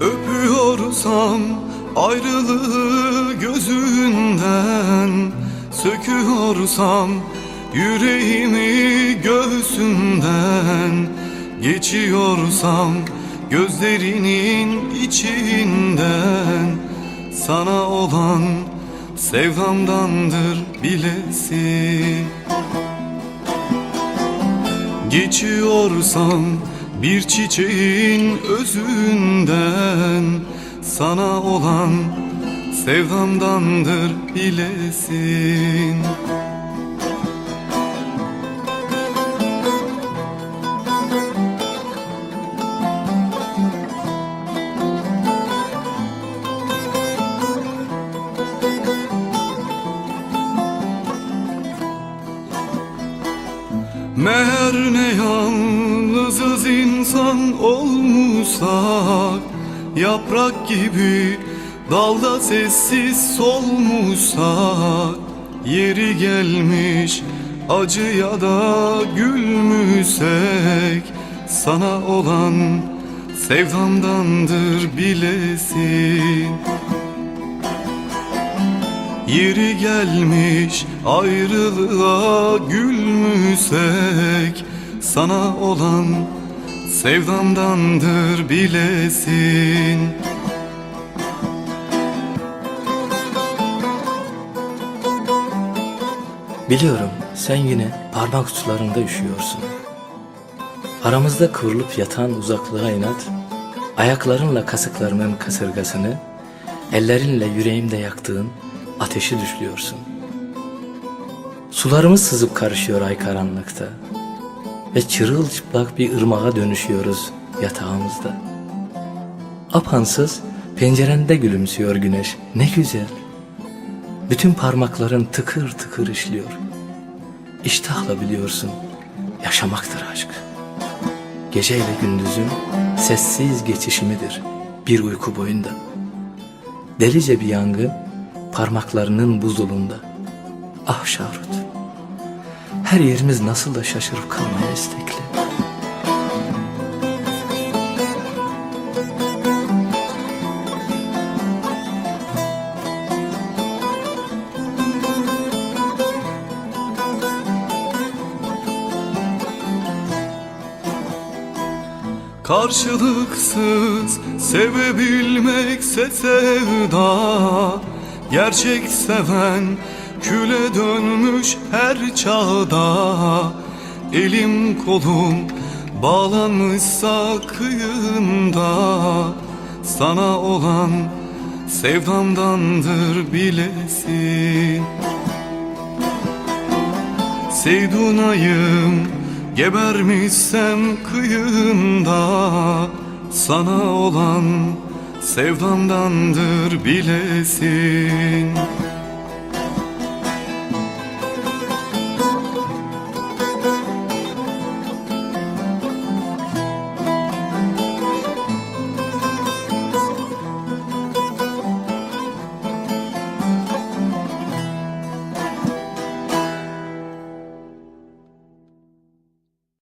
Öpüyorsam ayrılığı gözünden Söküyorsam yüreğimi göğsünden Geçiyorsam gözlerinin içinden. Sana olan sevdamdandır bilesin Geçiyorsam bir çiçeğin özünden Sana olan sevdamdandır bilesin Meğer ne yalnızız insan olmuşsak Yaprak gibi dalda sessiz solmuşsak Yeri gelmiş acıya da gülmüşsek Sana olan sevdamdandır bilesin Yeri gelmiş ayrılığa gülmüşsek Sana olan sevdamdandır bilesin Biliyorum sen yine parmak uçlarında üşüyorsun. Aramızda kıvrılıp yatan uzaklığa inat, ayaklarınla kasıklarımın kasırgasını, ellerinle yüreğimde yaktığın ateşi düşlüyorsun. Sularımız sızıp karışıyor ay karanlıkta ve çırılçıplak bir ırmağa dönüşüyoruz yatağımızda. Apansız pencerende gülümsüyor güneş ne güzel. Bütün parmakların tıkır tıkır işliyor. İştahla biliyorsun, yaşamaktır aşk. Geceyle gündüzün sessiz geçişimidir bir uyku boyunda. Delice bir yangın parmaklarının buzulunda. Ah Şahrut, her yerimiz nasıl da şaşırıp kalmaya istekli. Karşılıksız sevebilmekse sevda Gerçek seven küle dönmüş her çağda. Elim kolum bağlanmışsa kıyında Sana olan sevdamdandır bilesin. Seydunayım gebermişsem kıyında Sana olan sevdamdandır bilesin